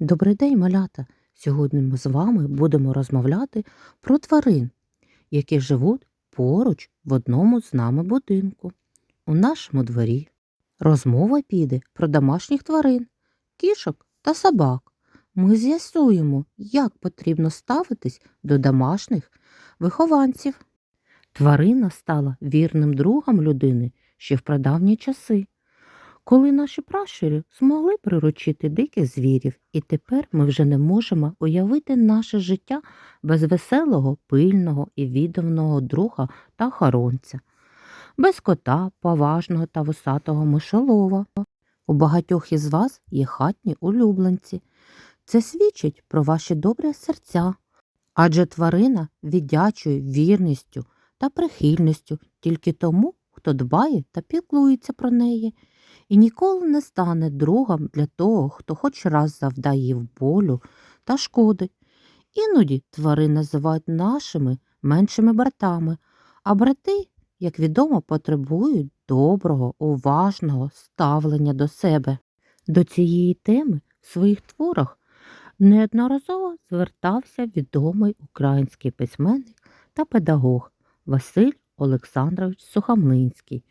Добрий день, малята! Сьогодні ми з вами будемо розмовляти про тварин, які живуть поруч в одному з нами будинку, у нашому дворі. Розмова піде про домашніх тварин, кішок та собак. Ми з'ясуємо, як потрібно ставитись до домашніх вихованців. Тварина стала вірним другом людини ще в прадавні часи коли наші пращури змогли приручити диких звірів, і тепер ми вже не можемо уявити наше життя без веселого, пильного і відданого друга та охоронця, без кота, поважного та вусатого мишолова. У багатьох із вас є хатні улюбленці. Це свідчить про ваші добрі серця, адже тварина віддячує вірністю та прихильністю тільки тому, хто дбає та піклується про неї і ніколи не стане другом для того, хто хоч раз завдає їй болю та шкоди. Іноді тварин називають нашими меншими братами, а брати, як відомо, потребують доброго, уважного ставлення до себе. До цієї теми в своїх творах неодноразово звертався відомий український письменник та педагог Василь Олександрович Сухомлинський.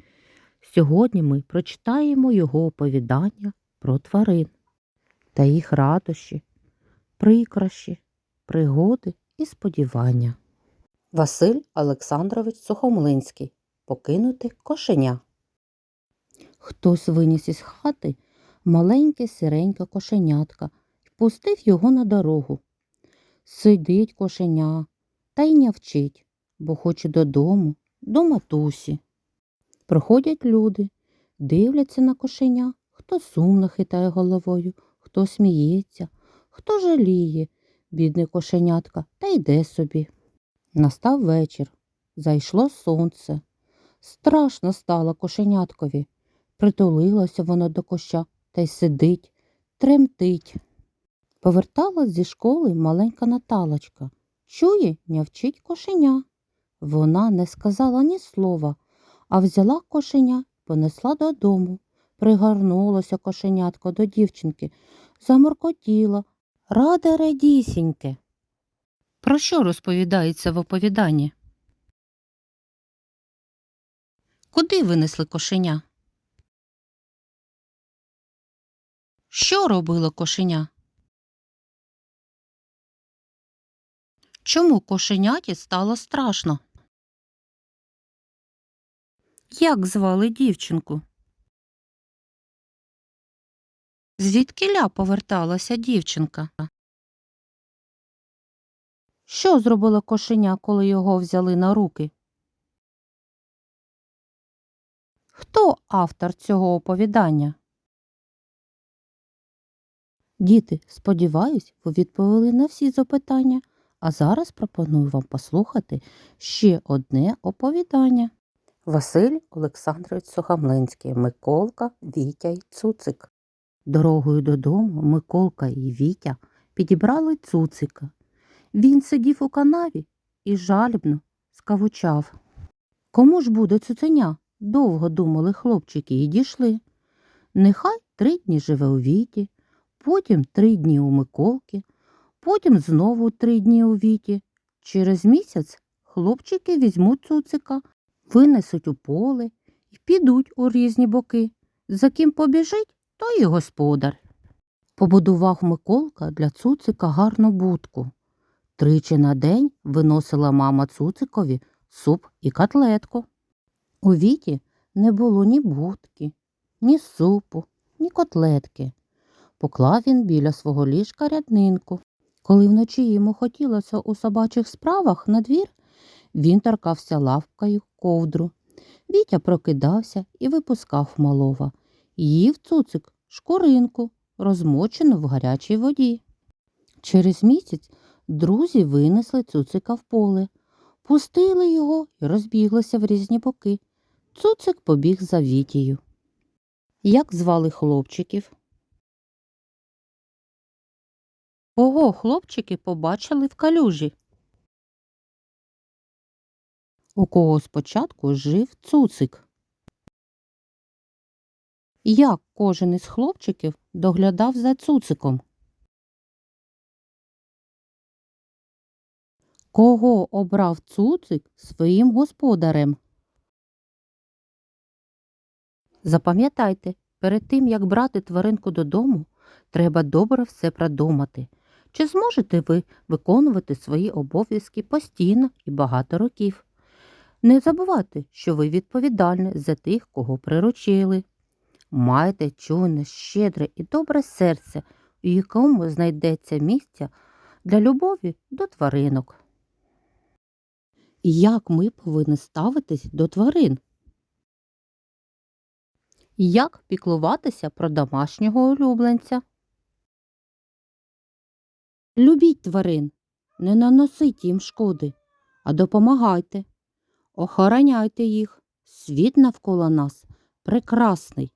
Сьогодні ми прочитаємо його оповідання про тварин та їх радощі, прикрощі, пригоди і сподівання. Василь Олександрович Сухомлинський Покинути кошеня. Хтось виніс із хати маленьке сиреньке кошенятка і пустив його на дорогу. Сидить кошеня та й нявчить, бо хоче додому, до матусі. Проходять люди, дивляться на кошеня, хто сумно хитає головою, хто сміється, хто жаліє, бідне кошенятка, та йде собі. Настав вечір, зайшло сонце. Страшно стало кошеняткові. Притулилося воно до коща та й сидить, тремтить. Поверталась зі школи маленька Наталочка. Чує, нявчить кошеня. Вона не сказала ні слова а взяла кошеня, понесла додому. Пригорнулося кошенятко до дівчинки, заморкотіло. Раде радісіньке. Про що розповідається в оповіданні? Куди винесли кошеня? Що робило кошеня? Чому кошеняті стало страшно? Як звали дівчинку? Звідкиля поверталася дівчинка? Що зробила кошеня, коли його взяли на руки? Хто автор цього оповідання? Діти, сподіваюсь, ви відповіли на всі запитання, а зараз пропоную вам послухати ще одне оповідання. Василь Олександрович Сухомлинський, Миколка, Вітя й Цуцик. Дорогою додому Миколка і Вітя підібрали цуцика. Він сидів у канаві і жалібно скавучав. Кому ж буде цуценя? Довго думали хлопчики і дійшли. Нехай три дні живе у Віті, потім три дні у Миколки, потім знову три дні у Віті. Через місяць хлопчики візьмуть цуцика винесуть у поле і підуть у різні боки. За ким побіжить, то й господар. Побудував Миколка для цуцика гарну будку. Тричі на день виносила мама цуцикові суп і котлетку. У віті не було ні будки, ні супу, ні котлетки. Поклав він біля свого ліжка ряднинку. Коли вночі йому хотілося у собачих справах на двір, він торкався лавкою ковдру. Вітя прокидався і випускав малова. Їв цуцик шкуринку, розмочену в гарячій воді. Через місяць друзі винесли цуцика в поле, пустили його і розбіглися в різні боки. Цуцик побіг за Вітією. Як звали хлопчиків? Кого хлопчики побачили в калюжі? у кого спочатку жив цуцик. Як кожен із хлопчиків доглядав за цуциком? Кого обрав цуцик своїм господарем? Запам'ятайте, перед тим як брати тваринку додому, треба добре все продумати. Чи зможете ви виконувати свої обов'язки постійно і багато років? Не забувайте, що ви відповідальні за тих, кого приручили. Майте чуйне, щедре і добре серце, у якому знайдеться місця для любові до тваринок. Як ми повинні ставитись до тварин? Як піклуватися про домашнього улюбленця? Любіть тварин, не наносіть їм шкоди, а допомагайте, охороняйте їх. Світ навколо нас прекрасний.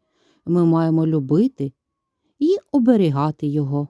Ми маємо любити і оберігати його.